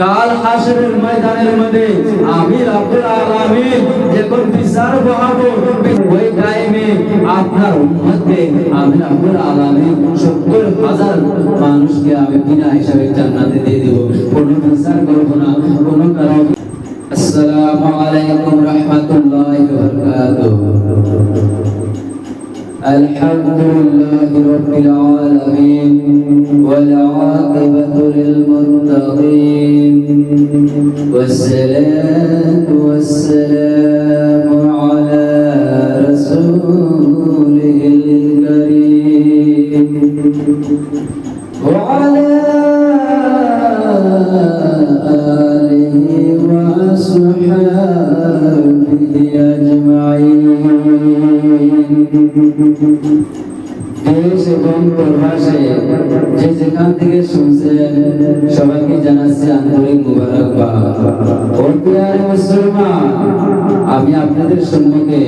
কাল হাসরের ময়দানের মধ্যে আমি রব্বুল আলামিন যখন বিচার বহাবো, ওই টাইমে আপনার উম্মতকে আমি রব্বুল আলামিন 70 হাজার মানুষকে আমি বিনা হিসাবে জান্নাতে দিয়ে দেব। কোনো বিচার করব না, কোনো কারণ আসসালামু আলাইকুম রাহমাতুল্লাহি ওয়া বারাকাতুহু। الحمد لله رب العالمين والعاقبة للمتقين والصلاة والسلام على رسوله الكريم وعلى آله আমি আপনাদের সম্মুখে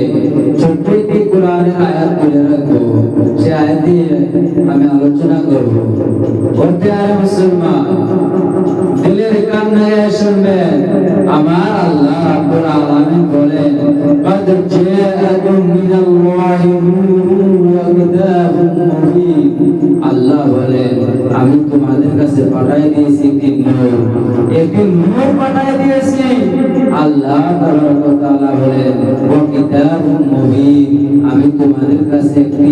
ছোট্ট একটি কোরআনের আয়াত তুলে রাখব। সে আয়াত দিয়ে আমি আলোচনা করব। মুসলমান একটি নূর পাঠাই দিয়েছি। আল্লাহ তাআলা বলেন, ওয়া কিতাবুম মুবিন। আমি তোমাদের কাছে একটি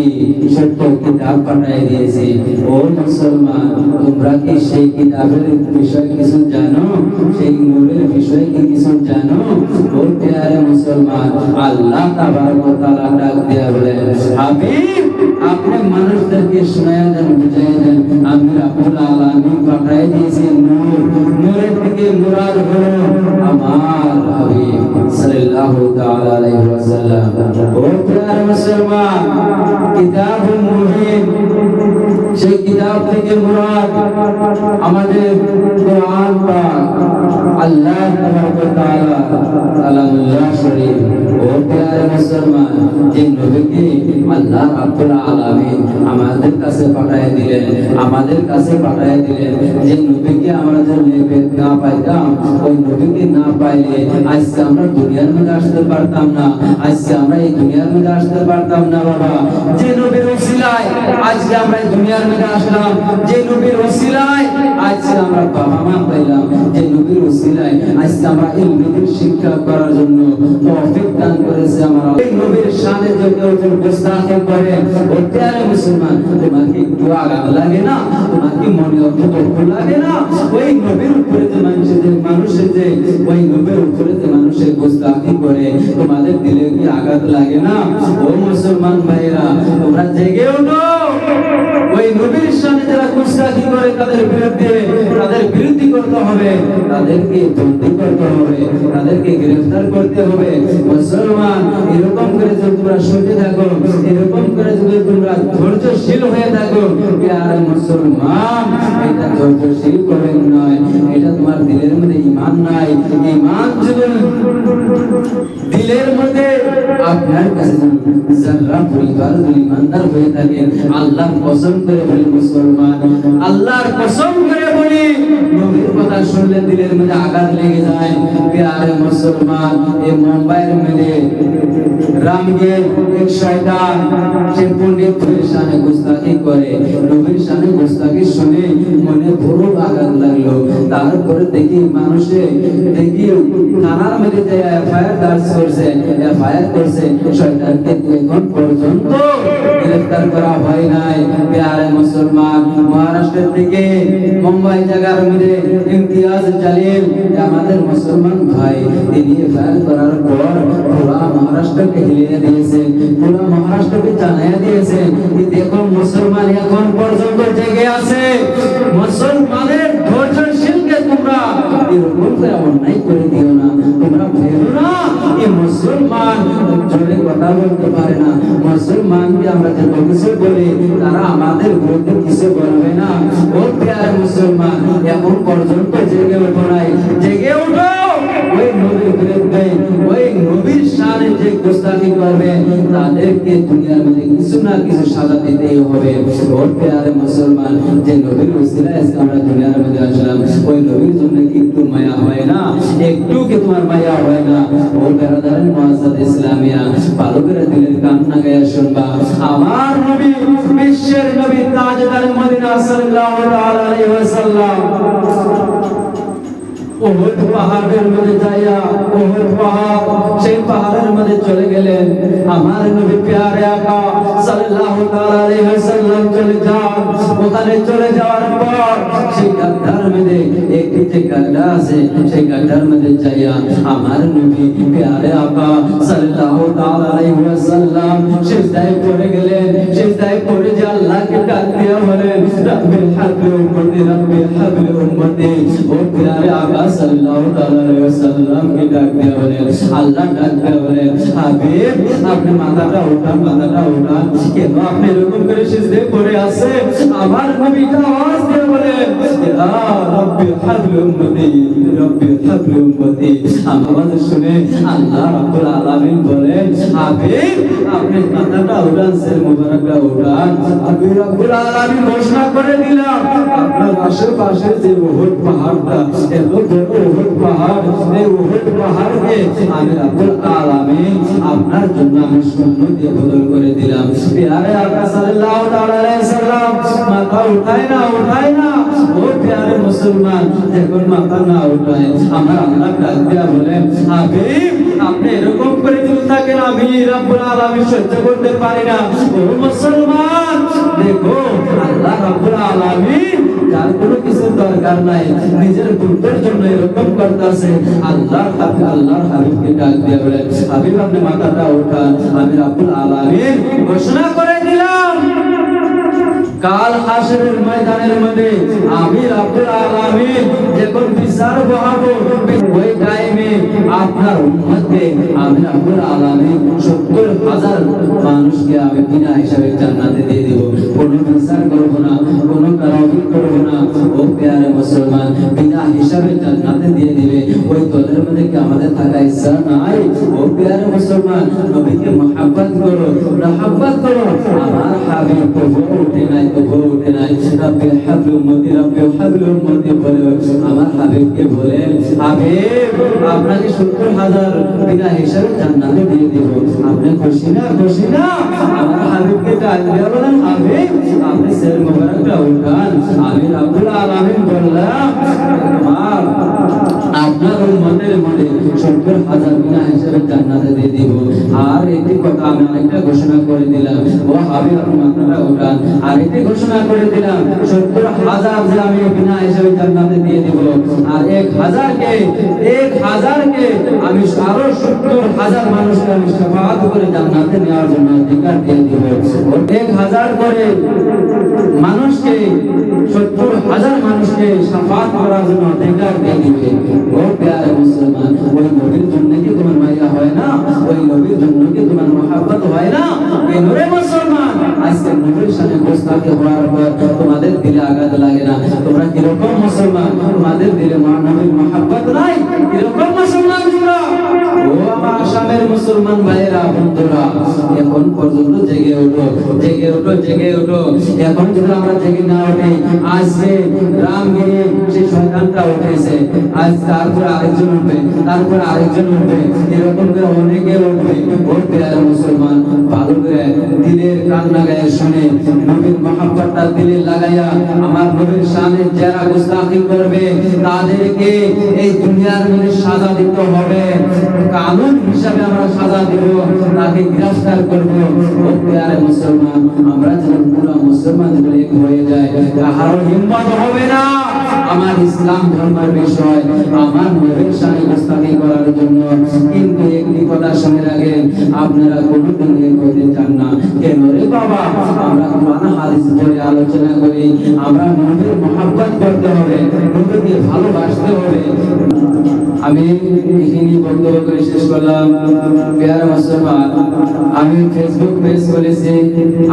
সত্য কিতাব পাঠাই দিয়েছি। ও মুসলমান, তোমরা কি সেই কিতাবের বিষয়ে কিছু জানো? সেই নূরের বিষয়ে কি কিছু জানো? ও প্রিয় মুসলমান, আল্লাহ তাবারক তাআলা ডাক দিয়া বলেন, হাবিব আপনি মানুষদেরকে শোনায় দেন বুঝাই দেন আমি রাব্বুল আলামিন পাঠাই দিয়েছি নূর নূরের থেকে মুরাদ হলো আমার হাবিব সাল্লাল্লাহু তাআলা আলাইহি ওয়াসাল্লাম ও প্রিয় মুসলমান কিতাবুল মুবিন সেই কিতাব থেকে মুরাদ আমাদের আল্লাহ কালামুল্লাহ শরীফ, ও প্রিয় মুসলমান, যে নবীকে আল্লাহ রাব্বুল আলামিন আমাদের কাছে পাঠিয়ে দিলেন, আমাদের কাছে পাঠিয়ে দিলেন, যে নবীকে আমরা যদি না পাইতাম, ওই নবীকে না পাইলে আজকে আমরা দুনিয়ার মধ্যে আসতে পারতাম না, আজকে আমরা এই দুনিয়ার মধ্যে আসতে পারতাম না বাবা। যে নবীর ওসিলায় আজকে আমরা এই দুনিয়ার মধ্যে আসলাম, যে নবীর ওসিলায় আজকে আমরা বাবা মা পাইলাম, যে নবীর ওসিলায় আজকে আমরা এই নবীর শিক্ষা করার জন্য তৌফিক দান করেছে আমরা এই নবীর শানে যদি ওজন গোস্তাখে করে ও মুসলমান একটু আঘাত লাগে না? তোমাকে মনে অর্থ লাগে না? ওই নবীর উপরে যে মানুষের মানুষের যে ওই নবীর উপরে যে মানুষের গোস্তাখি করে, তোমাদের দিলে কি আঘাত লাগে না? ও মুসলমান ভাইরা তোমরা জেগে ওঠো। কুস্তাখি করে তাদের বিরুদ্ধে, তাদের বিরোধী করতে হবে। তাদেরকে বন্দী করতে হবে, তাদেরকে গ্রেফতার করতে হবে। মুসলমান, এরকম করে যদি তোমরা শুনতে থাকো, এরকম করে যদি তোমরা ধৈর্যশীল হয়ে থাকো আর মুসলমান, এটা ধৈর্যশীল করেন নয়, এটা তোমার দিলের মধ্যে ইমান নাই। ইমান যদি দিলের আপনার কাছে যারা পরিবার ইমানদার হয়ে থাকেন আল্লাহ কসম করে বলি মুসলমান, আল্লাহর কসম করে বলি নবীর দিলের মধ্যে আঘাত লেগে যায়। প্যারে মুসলমান এই মুম্বাইয়ের রামগের এক শয়তান, সে পণ্ডিত গুস্তাখি করে। নবীর গুস্তাখি শুনে মনে আঘাত লাগল। তারপরে দেখি মানুষে, দেখি যে এফআইআর দার্জ করছে, এফআইআর করছে এখন পর্যন্ত গ্রেফতার করা হয় নাই। প্যারে মুসলমান, মহারাষ্ট্রের থেকে মুম্বাই জায়গার মধ্যে ইমতিয়াজ মুসলমান এখন পর্যন্ত জেগে আছে। মুসলমানের ধৈর্যশীলকে তোমরা এরকম অন্যায় করে দিও না, তোমরা ভেবো না এই মুসলমান আমরা যে কিছু বলি, তারা আমাদের কিছু বলবে না। ও মুসলমান পর্যন্ত জেগে নাই। জেগে ওই নবীর বিরুদ্ধে, ওই নবীর সামনে যে গোস্তাকি করবে, তাদেরকে দুনিয়ার মধ্যে কিছু না কিছু সাজা দিতেই হবে। ওর মুসলমান, যে নবীর আমরা দুনিয়ার মধ্যে আসলাম, ওই নবীর জন্য কি একটু মায়া হয় পাহাড়ের মধ্যে যাইয়া ওহদ পাহাড় সেই পাহাড়ের মধ্যে চলে গেলেন আমার নবী প্যারে আকা সাল্লাল্লাহু তাআলা আলাইহি ওয়াসাল্লাম চলে যান ওখানে চলে যাওয়ার পর সেই গাড্ডার মধ্যে একটি যে গাড্ডা আছে সেই গাড্ডার মধ্যে যাইয়া আমার নবী প্যারে আকা সাল্লাল্লাহু তাআলা আলাইহি ওয়াসাল্লাম সিজদায় পড়ে গেলেন সিজদায় পড়ে যে আল্লাহকে ডাক দিয়া বলেন রাব্বিল হাবলি উম্মতি রাব্বিল হাবলি উম্মতি ও প্যারে আকা সাল্লাল্লাহু তাআলা আমার শুনে আল্লাহ রাব্বুল আপনার আশেপাশে যে উহুদ পাহাড়টা এত বড় উহুদ পাহাড় এই আপনার জন্য আমি শূন্য বদল করে দিলাম প্যারে না মুসলমান যখন মাথা না উঠায় আমার আল্লাহ ডাক দিয়া হাবিব আপনি এরকম করে চুপ থাকেন আমি রাব্বুল আলামিন সহ্য করতে পারি না মুসলমান আমি রাব্বুল ঘোষণা করে দিলাম। কাল হাসরের ময়দানের মধ্যে আমি রাব্বুল আলামিন যখন বিচার বহাবো, ওই আপনার উম্মতকে আমি রাব্বুল আলামিন 70 হাজার মানুষকে আমি বিনা হিসাবে জান্নাতে দিয়ে দেব। কোনো বিচার করব না, কোনো কারাবি করব না। ও প্যারে মুসলমান, বিনা হিসাবে জান্নাতে দিয়ে দিবে। ওই দলের মধ্যে কি আমাদের থাকা ইচ্ছা নাই? ও প্যারে মুসলমান, নবীকে মহাব্বত করো মহাব্বত করো। আমার হাবিব প্রভু উঠে নাই প্রভু উঠে নাই। রব্বি হাবলু উম্মতি, রব্বি হাবলু উম্মতি বলে আমার হাবিবকে বলেন হাবিব, আপনাকে সত্তর হাজার বিনা হিসাবে জান্নাতে দিয়ে দিব। আপনি খুশি না? খুশি না? আমার হাবিবকে ডাক হাবিব, আপনি সের মোবারকটা উঠান। আমি রাব্বুল আলামিন বললাম আপনার উম্মতের মধ্যে সত্তর হাজার বিনা জান্নাতে দিয়ে দিব। আর একটি কথা আমি আরেকটা ঘোষণা করে দিলাম। ও হাবিব আপনি মাথাটা উঠান। আর একটি ঘোষণা করে দিলাম, সত্তর হাজার যে আমি বিনা হিসাবে জান্নাতে দিয়ে দিব। আর এক হাজারকে এক হাজারকে আমি আরও সত্তর হাজার মানুষকে আমি সাফাত করে জান্নাতে নেওয়ার জন্য অধিকার দিয়ে দিব। এক হাজার করে মানুষকে, সত্তর হাজার মানুষকে সাফাত করার জন্য অধিকার দিয়ে দিবে। ওই নবীর জন্য কি তোমার মহাব্বত পর তোমাদের দিলে আঘাত লাগে না তোমরা কীরকম মুসলমান তোমাদের দিলে নবীর মহাব্বত নাই? কীরকম আসামের মুসলমান ভাইয়েরা, বন্ধুরা, এখন পর্যন্ত জেগে ওঠো জেগে ওঠো জেগে ওঠো। এখন যদি আমরা জেগে না উঠি আজকে রামগিরি সে সন্তানটা উঠেছে, আজ তারপর আরেকজন উঠবে, তারপর আরেকজন উঠবে, এরকম করে অনেকে উঠবে। উঠবে আর মুসলমান, ভালো করে। দিলের কান্না গায়ে শুনে নবীর মহাব্বতটা দিলে লাগাইয়া আমার নবীর সামনে যারা গুস্তাখি করবে, তাদেরকে এই দুনিয়ার মধ্যে সাজা দিতে হবে। কানুন হিসাবে আমরা সাজা দিব, তাকে গ্রেফতার করব। প্যারে মুসলমান, আমরা যেন পুরো মুসলমান এক হয়ে যায় কাহারও হিম্মত হবে না আমার ইসলাম ধর্মের বিষয়, আমার নবীর সামনে গুস্তাখি করার জন্য। কিন্তু একটি কথা শুনে রাখেন, আপনারা কোনোদিন এক হতে চান না। আমি এখানে করে শেষ করলাম। পেয়ারা আমি ফেসবুক পেজ খুলেছি।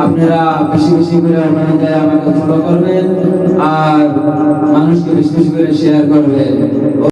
আপনারা বেশি বেশি করে ওখানে যায় আমাকে ফলো করবেন আর মানুষকে বেশি বেশি করে শেয়ার করবেন।